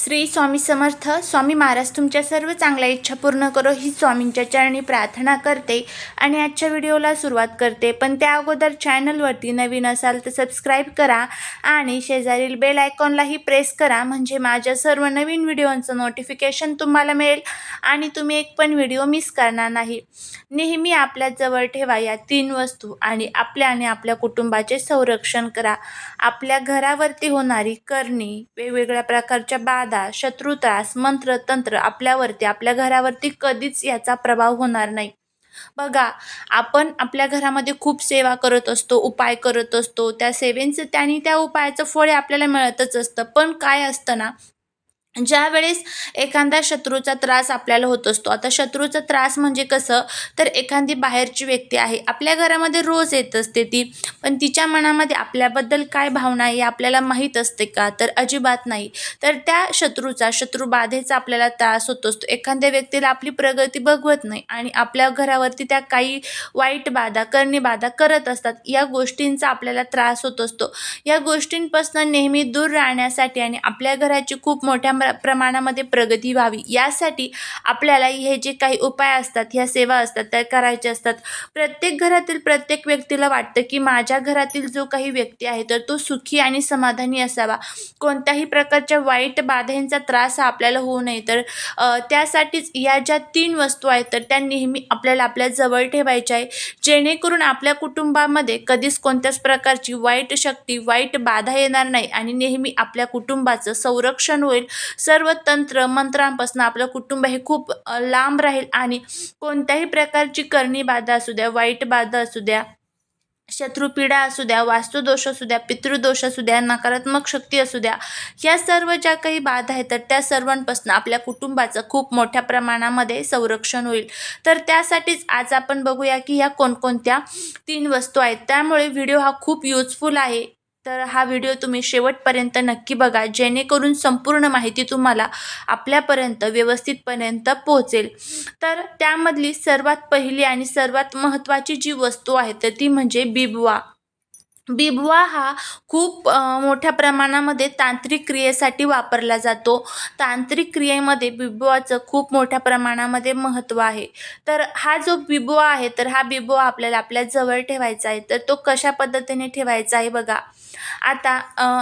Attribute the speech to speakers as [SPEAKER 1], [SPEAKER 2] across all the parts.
[SPEAKER 1] श्री स्वामी समर्थ स्वामी महाराज तुमच्या सर्व चांगल्या इच्छा पूर्ण करो ही स्वामींच्या चरणी प्रार्थना करते आणि आजच्या व्हिडिओला सुरुवात करते. पण त्या अगोदर चॅनलवरती नवीन असाल तर सबस्क्राईब करा आणि शेजारील बेल आयकॉनलाही प्रेस करा म्हणजे माझ्या सर्व नवीन व्हिडिओंचं नोटिफिकेशन तुम्हाला मिळेल आणि तुम्ही एक पण व्हिडिओ मिस करणार नाही. नेहमी आपल्या जवळ ठेवा या तीन वस्तू आणि आपल्या आणि आपल्या कुटुंबाचे संरक्षण करा. आपल्या घरावरती होणारी करणी वेगवेगळ्या प्रकारच्या बाद शत्रू शत्रुतास मंत्र तंत्र आपल्यावरती आपल्या घरावरती कधीच याचा प्रभाव होणार नाही. बघा आपण आपल्या घरामध्ये खूप सेवा करत असतो उपाय करत असतो. त्या सेवेंचं त्याने त्या उपायाचं फळ आपल्याला मिळतच असतं. पण काय असतं ना ज्या वेळेस एखादा शत्रूचा त्रास आपल्याला होत असतो. आता शत्रूचा त्रास म्हणजे कसं? तर एखादी बाहेरची व्यक्ती आहे आपल्या घरामध्ये रोज येत असते ती. पण तिच्या मनामध्ये आपल्याबद्दल काय भावना आहे हे आपल्याला माहीत असते का? तर अजिबात नाही. तर त्या शत्रूचा शत्रुबाधेचा आपल्याला त्रास होत असतो. एखाद्या व्यक्तीला आपली प्रगती बघवत नाही आणि आपल्या घरावरती त्या काही वाईट बाधा करणी बाधा करत असतात या गोष्टींचा आपल्याला त्रास होत असतो. या गोष्टींपासून नेहमी दूर राहण्यासाठी आणि आपल्या घराची खूप मोठ्या प्र- प्रमाणामध्ये प्रगती व्हावी. यासाठी आपल्याला हे जे काही उपाय असतात ह्या सेवा असतात त्या करायच्या असतात. प्रत्येक घरातील प्रत्येक व्यक्तीला वाटतं की माझ्या घरातील जो काही व्यक्ती आहे तर तो सुखी आणि समाधानी असावा. कोणत्याही प्रकारच्या वाईट बाधांचा त्रास हा आपल्याला होऊ नये. तर त्यासाठीच या ज्या तीन वस्तू आहेत तर त्या नेहमी आपल्याला आपल्या जवळ ठेवायच्या आहे जेणेकरून आपल्या कुटुंबामध्ये कधीच कोणत्याच प्रकारची वाईट शक्ती वाईट बाधा येणार नाही आणि नेहमी आपल्या कुटुंबाचं संरक्षण होईल. सर्व तंत्र मंत्रांपासून आपलं कुटुंब हे खूप लांब राहील आणि कोणत्याही प्रकारची करणी बाधा असू द्या वाईट बाधा असू द्या शत्रुपीडा असू द्या वास्तुदोष असू द्या पितृदोष असू द्या नकारात्मक शक्ती असू द्या या सर्व ज्या काही बाधा आहेत तर त्या सर्वांपासून आपल्या कुटुंबाचं खूप मोठ्या प्रमाणामध्ये संरक्षण होईल. तर त्यासाठीच आज आपण बघूया की ह्या कोणकोणत्या तीन वस्तू आहेत. त्यामुळे व्हिडिओ हा खूप युजफुल आहे. तर हा व्हिडिओ तुम्ही शेवटपर्यंत नक्की बघा जेणेकरून संपूर्ण माहिती तुम्हाला आपल्यापर्यंत व्यवस्थितपर्यंत पोहोचेल. तर त्यामधली सर्वात पहिली आणि सर्वात महत्त्वाची जी वस्तू आहे तर ती म्हणजे बिबवा. बिबवा हा खूप मोठ्या प्रमाणामध्ये तांत्रिक क्रियेसाठी वापरला जातो. तांत्रिक क्रियेमध्ये बिबवाचं खूप मोठ्या प्रमाणामध्ये महत्त्व आहे. तर हा जो बिबवा आहे तर हा बिबवा आपल्याला आपल्या जवळ ठेवायचा आहे. तर तो कशा पद्धतीने ठेवायचा आहे बघा. आता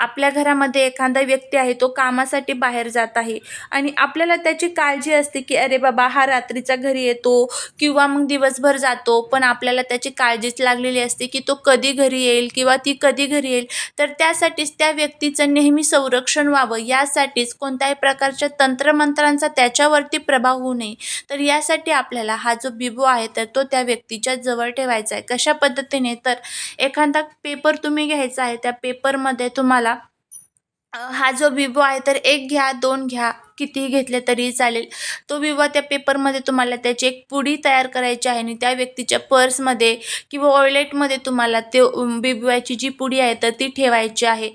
[SPEAKER 1] आपल्या घरामध्ये एखादा व्यक्ती आहे तो कामासाठी बाहेर जात आहे आणि आपल्याला त्याची काळजी असते की अरे बाबा हा रात्रीचा घरी येतो किंवा मग दिवसभर जातो. पण आपल्याला त्याची काळजीच लागलेली असते की तो कधी घरी येईल किंवा ती कधी घरी येईल. तर त्यासाठीच त्या व्यक्तीचं नेहमी संरक्षण व्हावं. यासाठीच कोणत्याही प्रकारच्या तंत्रमंत्रांचा त्याच्यावरती प्रभाव होऊ नये. तर यासाठी आपल्याला हा जो बिबो आहे तर तो त्या व्यक्तीच्या जवळ ठेवायचा आहे. कशा पद्धतीने? तर एखादा पेपर तुम्ही घ्यायचा आहे त्या पेपरमध्ये तुम्हाला हा जो विवो आहे तर एक घ्या दोन घ्या. कितीही घेतले तरीही चालेल. तो विवा त्या पेपरमध्ये तुम्हाला त्याची एक पुडी तयार करायची आहे आणि त्या व्यक्तीच्या पर्समध्ये किंवा ऑयलेटमध्ये तुम्हाला ते बिबव्याची जी पुडी आहे तर ती ठेवायची आहे.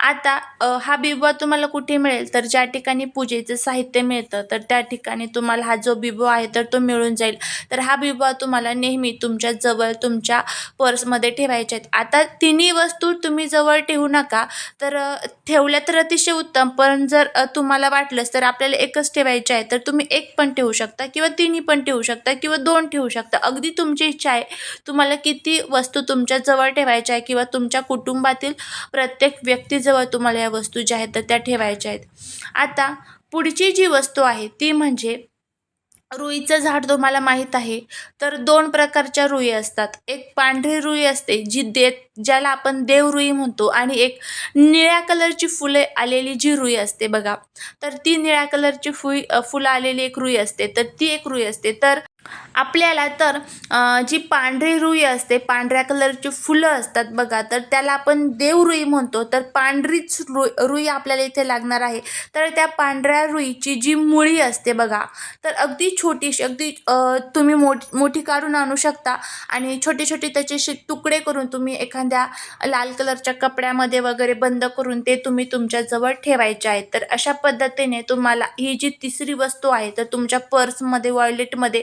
[SPEAKER 1] आता हा बिबवा तुम्हाला कुठे मिळेल? तर ज्या ठिकाणी पूजेचं साहित्य मिळतं तर त्या ठिकाणी तुम्हाला हा जो बिबवा आहे तर तो मिळून जाईल. तर हा बिबवा तुम्हाला नेहमी तुमच्या जवळ तुमच्या पर्समध्ये ठेवायचे आहेत. आता तिन्ही वस्तू तुम्ही जवळ ठेवू नका. तर ठेवल्या तर अतिशय उत्तम पण जर तुम्हाला वाटलंच तर आपल्याला एकच ठेवायचे आहे तर तुम्ही एक पण ठेवू शकता किंवा तिन्ही पण ठेवू शकता किंवा दोन ठेवू शकता. अगदी तुमची इच्छा आहे तुम्हाला किती वस्तू तुमच्या जवळ ठेवायच्या आहे किंवा तुमच्या कुटुंबातील प्रत्येक व्यक्तीजवळ तुम्हाला या वस्तू ज्या आहेत तर त्या ठेवायच्या आहेत. आता पुढची जी वस्तू आहे ती म्हणजे रुईचं झाड तुम्हाला माहीत आहे तर दोन प्रकारच्या रुई असतात. एक पांढरी रुई असते जी दे ज्याला आपण देवरुई म्हणतो आणि एक निळ्या कलरची फुले आलेली जी रुई असते बघा. तर ती निळ्या कलरची फुई फुलं आलेली एक रुई असते तर ती एक रुई असते. तर आपल्याला तर जी पांढरी रुई असते पांढऱ्या कलरची फुलं असतात बघा तर त्याला आपण देवरुई म्हणतो. तर पांढरीच रुई रुई आपल्याला इथे लागणार आहे. तर त्या पांढऱ्या रुईची जी मुळी असते बघा तर अगदी छोटीशी अगदी तुम्ही मोठ मोठी काढून आणू शकता. आणि छोटे छोटे त्याचे तुकडे करून तुम्ही एखाद्या लाल कलरच्या कपड्यामध्ये वगैरे बंद करून ते तुम्ही तुमच्याजवळ ठेवायचे आहेत. तर अशा पद्धतीने तुम्हाला ही जी तिसरी वस्तू आहे तर तुमच्या पर्समध्ये वॉयलेटमध्ये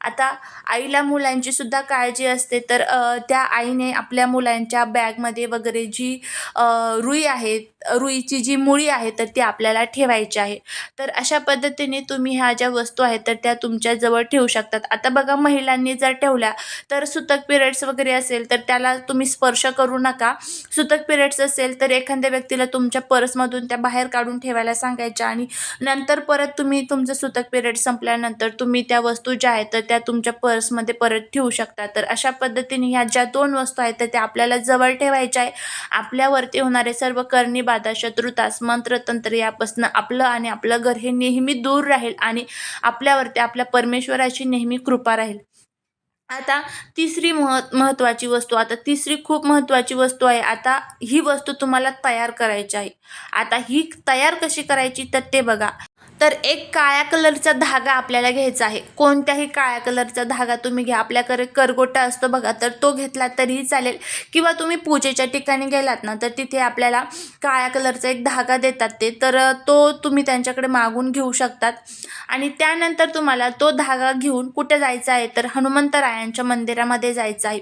[SPEAKER 1] आता आईला मुलांची सुद्धा काळजी असते. तर त्या आईने आपल्या मुलांच्या बॅगमध्ये वगैरे जी रुई आहे रुईची जी मुळी आहे तर ती आपल्याला ठेवायची आहे. तर अशा पद्धतीने तुम्ही ह्या ज्या वस्तू आहेत तर त्या तुमच्याजवळ ठेवू शकतात. आता बघा महिलांनी जर ठेवल्या तर सुतक पिरियड्स वगैरे असेल तर त्याला तुम्ही स्पर्श करू नका. सुतक पिरियड्स असेल तर एखाद्या व्यक्तीला तुमच्या पर्समधून त्या बाहेर काढून ठेवायला सांगायच्या आणि नंतर परत तुम्ही तुमचं सुतक पिरियड संपल्यानंतर तुम्ही त्या वस्तू ज्या आहेत तर त्या तुमच्या पर्समध्ये परत ठेवू शकता. तर अशा पद्धतीने ह्या ज्या दोन वस्तू आहेत तर त्या आपल्याला जवळ ठेवायच्या आहे. आपल्यावरती होणारे सर्व करणी बाधा शत्रुतास मंत्रतंत्र यापासून आपलं आणि आपलं घर हे नेहमी दूर राहील आणि आपल्यावरती आपल्या परमेश्वराची नेहमी कृपा राहील. आता तिसरी मह महत्त्वाची वस्तू आता तिसरी खूप महत्त्वाची वस्तू आहे. आता ही वस्तू तुम्हाला तयार करायची आहे. आता ही तयार कशी करायची तर ते बघा. तर एक काळ्या कलरचा धागा आपल्याला घ्यायचा आहे. कोणत्याही काळ्या कलरचा धागा तुम्ही घ्या. आपल्याकडे करगोटा असतो बघा तर तो घेतला तरीही चालेल. किंवा तुम्ही पूजेच्या ठिकाणी गेलात ना तर तिथे आपल्याला काळ्या कलरचा एक धागा देतात ते. तर तो तुम्ही त्यांच्याकडे मागून घेऊ शकतात. आणि त्यानंतर तुम्हाला तो धागा घेऊन कुठे जायचा आहे तर हनुमंतरायांच्या मंदिरामध्ये जायचं आहे.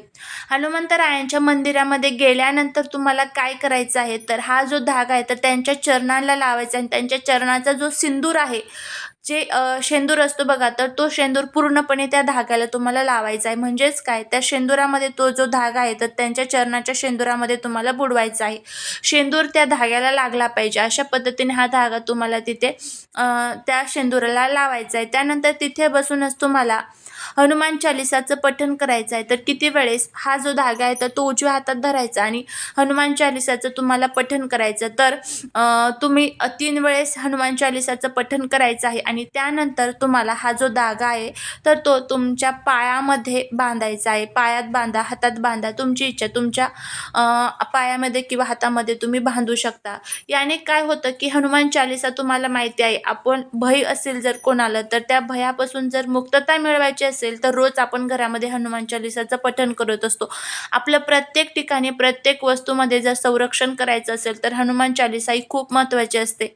[SPEAKER 1] हनुमंतरायांच्या मंदिरामध्ये गेल्यानंतर तुम्हाला काय करायचं आहे तर हा जो धागा आहे तर त्यांच्या चरणाला लावायचा आणि त्यांच्या चरणाचा जो सिंदूर आहे आहे. जे शेंदूर असतो बघा तर तो शेंदूर पूर्णपणे त्या धाग्याला तुम्हाला लावायचा आहे. म्हणजेच काय? त्या शेंदुरामध्ये तो जो धागा आहे तर त्यांच्या चरणाच्या शेंदुरामध्ये तुम्हाला बुडवायचा आहे. शेंदूर त्या धाग्याला लागला पाहिजे. अशा पद्धतीने हा धागा तुम्हाला तिथे त्या शेंदुराला लावायचा आहे. त्यानंतर तिथे बसूनच तुम्हाला हनुमान चालिसाचं पठण करायचं आहे तर किती वेळेस हा जो धागा आहे तर तो उजव्या हातात धरायचा आणि हनुमान चालिसाचं तुम्हाला पठण करायचं. तर तुम्ही तीन वेळेस हनुमान चालिसाचं पठण करायचं आहे आणि त्यानंतर तुम्हाला हा जो धागा आहे तर तो तुमच्या पायामध्ये बांधायचा आहे. पायात बांधा हातात बांधा. तुमची इच्छा तुमच्या पायामध्ये किंवा हातामध्ये तुम्ही बांधू शकता. याने काय होतं की हनुमान चालिसा तुम्हाला माहिती आहे आपण भय असेल जर कोणाला तर त्या भयापासून जर मुक्तता मिळवायची असेल तर रोज आपण घरामध्ये हनुमान चालिसाचं पठण करत असतो. आपलं प्रत्येक ठिकाणी प्रत्येक वस्तूमध्ये जर संरक्षण करायचं असेल तर हनुमान चालिसा ही खूप महत्त्वाची असते.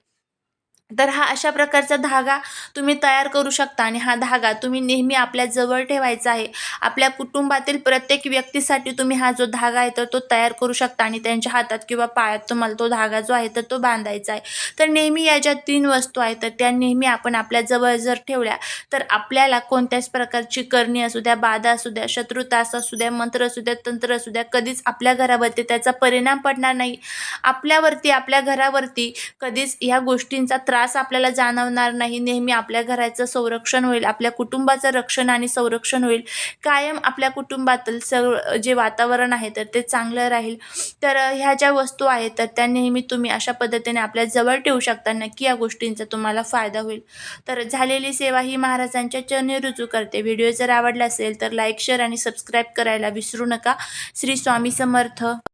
[SPEAKER 1] तर हा अशा प्रकारचा धागा तुम्ही तयार करू शकता आणि हा धागा तुम्ही नेहमी आपल्या जवळ ठेवायचा आहे. आपल्या कुटुंबातील प्रत्येक व्यक्तीसाठी तुम्ही हा जो धागा आहे तर तो तयार करू शकता आणि त्यांच्या हातात किंवा पायात तुम्हाला तो धागा जो आहे तर तो बांधायचा आहे. तर नेहमी या ज्या तीन वस्तू आहेत तर त्या नेहमी आपण आपल्या जवळ जर ठेवल्या तर आपल्याला कोणत्याच प्रकारची करणी असू द्या बाधा असू द्या शत्रुतास असू द्या मंत्र असू द्या तंत्र असू द्या कधीच आपल्या घरावरती त्याचा परिणाम पडणार नाही. आपल्यावरती आपल्या घरावरती कधीच ह्या गोष्टींचा त्रास आपल्याला जाणवणार नाही. नेहमी आपल्या घराचं संरक्षण होईल आपल्या कुटुंबाचं रक्षण आणि संरक्षण होईल. कायम आपल्या कुटुंबातील सर्व जे वातावरण आहे तर ते चांगलं राहील. तर ह्या ज्या वस्तू आहेत तर त्या नेहमी तुम्ही अशा पद्धतीने आपल्या जवळ ठेवू शकता. नक्की या गोष्टींचा तुम्हाला फायदा होईल. तर झालेली सेवा ही महाराजांच्या चरणी रुजू करते. व्हिडिओ जर आवडला असेल तर लाईक शेअर आणि सबस्क्राईब करायला विसरू नका. श्री स्वामी समर्थ.